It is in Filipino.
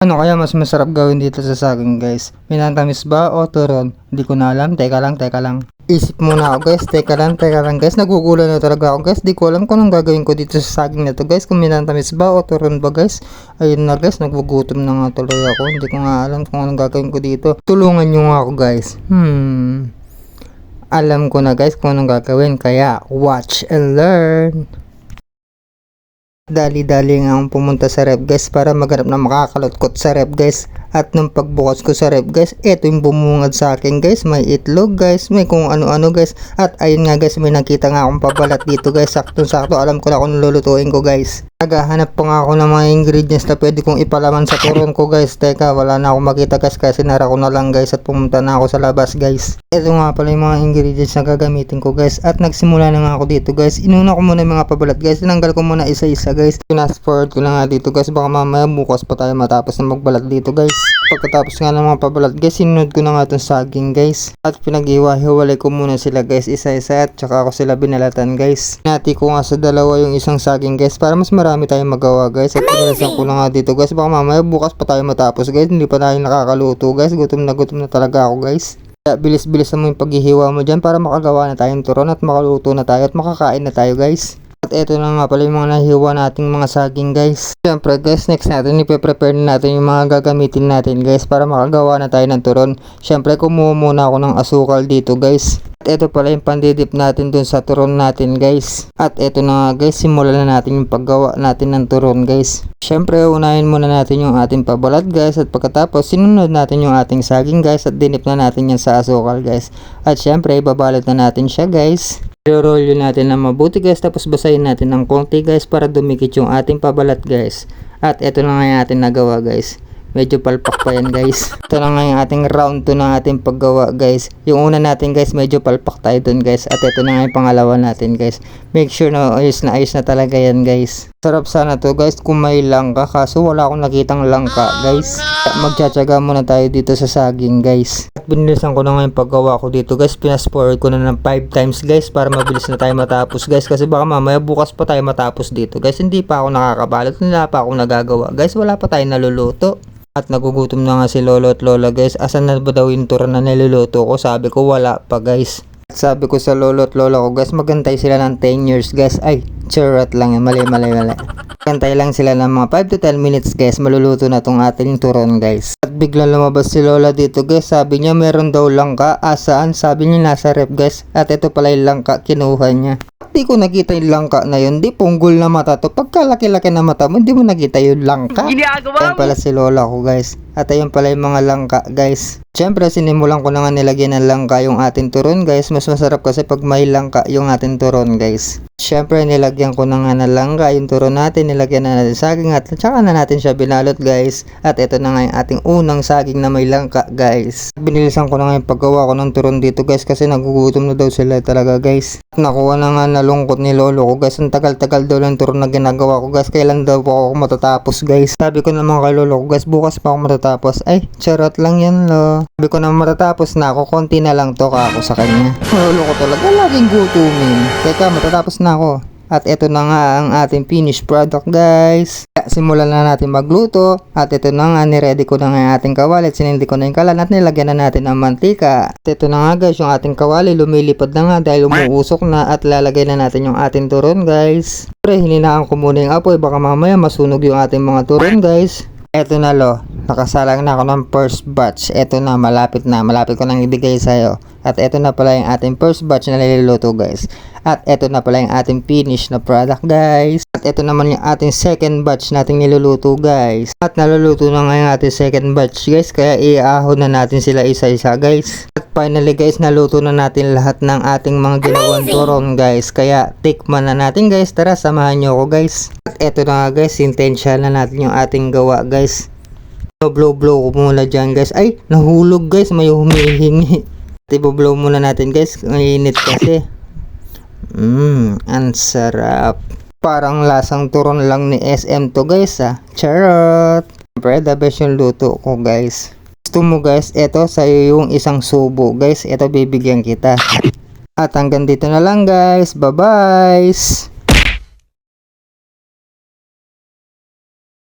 Ano kaya mas masarap gawin dito sa saging guys? Minantamis ba o turon? Hindi ko na alam. Teka lang, teka lang. Isip muna ako guys. Teka lang, teka lang guys. Nagugulan na talaga ako guys. Di ko alam kung anong gagawin ko dito sa saging na to guys. Kung minantamis ba o turon ba guys? Ayun na guys. Nagugutom na nga tuloy ako. Hindi ko nga alam kung anong gagawin ko dito. Tulungan nyo nga ako guys. Hmm. Alam ko na guys kung anong gagawin. Kaya watch and learn. Dali-dali nga akong pumunta sa rep guys para maghanap na makakalutkot sa rep guys. At nung pagbukas ko sa rep guys, eto yung bumungad sa akin guys. May itlog guys, may kung ano-ano guys. At ayun nga guys, may nakita nga akong pabalat dito guys. Sakto-sakto, alam ko na kung lulutuin ko guys. Naghahanap pa nga ako ng mga ingredients na pwede kong ipalaman sa turon ko guys. Teka, wala na akong makita guys kasi nara ko na lang guys at pumunta na ako sa labas guys. Ito nga pala yung mga ingredients na gagamitin ko guys. At nagsimula na nga ako dito guys. Inuna ko muna yung mga pabalat guys. Tinanggal ko muna isa-isa guys. Fast forward ko na nga dito guys. Baka mamaya bukas pa tayo matapos na magbalat dito guys. Pagkatapos nga ng mga pabalat guys, sinunod ko na nga itong saging guys. At pinag-iwa-hiwalay ko muna sila guys isa-isa at tsaka ako sila binalatan guys. Nati ko nga sa dalawa yung isang saging guys para mas marami tayong magawa guys. At pinalasan ko na nga dito guys. Baka mamaya bukas pa tayo matapos guys. Hindi pa tayo nakakaluto guys. Gutom na gutom na talaga ako guys. Kaya bilis-bilis mo yung paghihiwa mo dyan para makagawa na tayong turon at makaluto na tayo at makakain na tayo guys. At eto na nga pala yung mga nahiwa nating mga saging guys. Siyempre guys, next natin ipe-prepare na natin yung mga gagamitin natin guys para makagawa na tayo ng turon. Siyempre kumuha muna ako ng asukal dito guys. At eto pala yung pandidip natin dun sa turon natin guys. At eto na nga guys, simulan na natin yung paggawa natin ng turon guys. Siyempre unahin muna natin yung ating pabalat guys at pagkatapos sinunod natin yung ating saging guys at dinip na natin yan sa asukal guys. At siyempre ibabalot na natin siya guys. I-roll natin na mabuti guys tapos basahin natin ng konti guys para dumikit yung ating pabalat guys. At eto na nga yung ating nagawa guys. Medyo palpak pa yan guys. Ito na nga yung ating round 2 ng ating paggawa guys. Yung una natin guys medyo palpak tayo dun guys. At ito na nga yung pangalawa natin guys. Make sure na ayos na ayos na talaga yan guys. Sarap sana to guys kung may langka kaso wala akong nakitang langka guys. Magtsatsaga muna tayo dito sa saging guys. At binilisan ko na nga yung paggawa ko dito guys. Pinas forward ko na ng 5 times guys para mabilis na tayo matapos guys. Kasi baka mamaya bukas pa tayo matapos dito guys. Hindi pa ako nakakabalot. Wala pa ako nagagawa guys. Wala pa tayo naluluto. At nagugutom na nga si Lolo at Lola guys. Asan na ba daw yung turon na niluluto ko? Sabi ko wala pa guys. At sabi ko sa Lolo at Lola ko guys, magantay sila ng 10 years guys. Ay, charot lang yan. Mali, mali, mali. Magantay lang sila ng mga 5 to 10 minutes guys. Maluluto na tong ating turon guys. At biglang lumabas si Lola dito guys. Sabi niya meron daw langka. Asaan? Sabi niya nasa rep guys. At ito pala yung langka kinuha niya. Di ko nakita yung langka na yun. Di punggol na mata to. Pagkalaki-laki na mata mo, di mo nakita yung langka. Ayan pala si Lola ko guys. At ayun pala yung mga langka guys. Siyempre sinimulan ko na nga nilagyan ng langka yung ating turon guys. Mas masarap kasi pag may langka yung ating turon guys. Siyempre nilagyan ko na nga ng langka yung turon natin. Nilagyan na natin saging at tsaka na natin siya binalot guys. At ito na nga yung ating unang saging na may langka guys. Binilisan ko na nga yung paggawa ko ng turon dito guys kasi nagugutom na daw sila talaga guys. Nakuha na nga nalungkot ni lolo ko guys. Ang tagal-tagal daw lang turon na ginagawa ko guys. Kailan daw po ako matatapos guys. Sabi ko naman kay lolo ko guys bukas pa ako matatapos. Ay charot lang yan lo. Sabi ko naman matatapos na ako. Konti na lang to ka ako sa kanya. Lolo ko talaga laging gutumin. Teka matatapos na ako. At ito na nga ang ating finished product guys. Simulan na natin magluto. At ito na nga, niready ko na nga ating kawali. Sinindi ko na yung kalan at nilagyan na natin ng mantika. At ito na nga guys, yung ating kawali lumilipad na nga dahil umuusok na at lalagay na natin yung ating turon guys. Pre, hininaan ko muna yung apoy. Baka mamaya masunog yung ating mga turon guys. Eto na lo, nakasalang na ako ng first batch. Eto na, malapit na. Malapit ko nang ibigay sa'yo. At eto na pala yung ating first batch na niluluto guys. At eto na pala yung ating finish na product guys. At eto naman yung ating second batch nating niluluto guys. At naluluto na nga yung ating second batch guys. Kaya iahon na natin sila isa-isa guys. At finally guys, naluto na natin lahat ng ating mga ginawang turon guys. Kaya tikman na natin guys. Tara, samahan nyo ako guys. At eto na nga guys, intensya na natin yung ating gawa guys. Blow blow ko muna dyan guys. Ay, nahulog guys. May humihingi. Tibo-blow muna natin guys. Ang init kasi. Mmm, ang sarap. Parang lasang turon lang ni SM to guys ah. Charot. Siyempre, the best yung luto ko guys. Gusto mo guys, eto sa'yo yung isang subo guys. Eto bibigyan kita. At hanggang dito na lang guys. Bye-bye.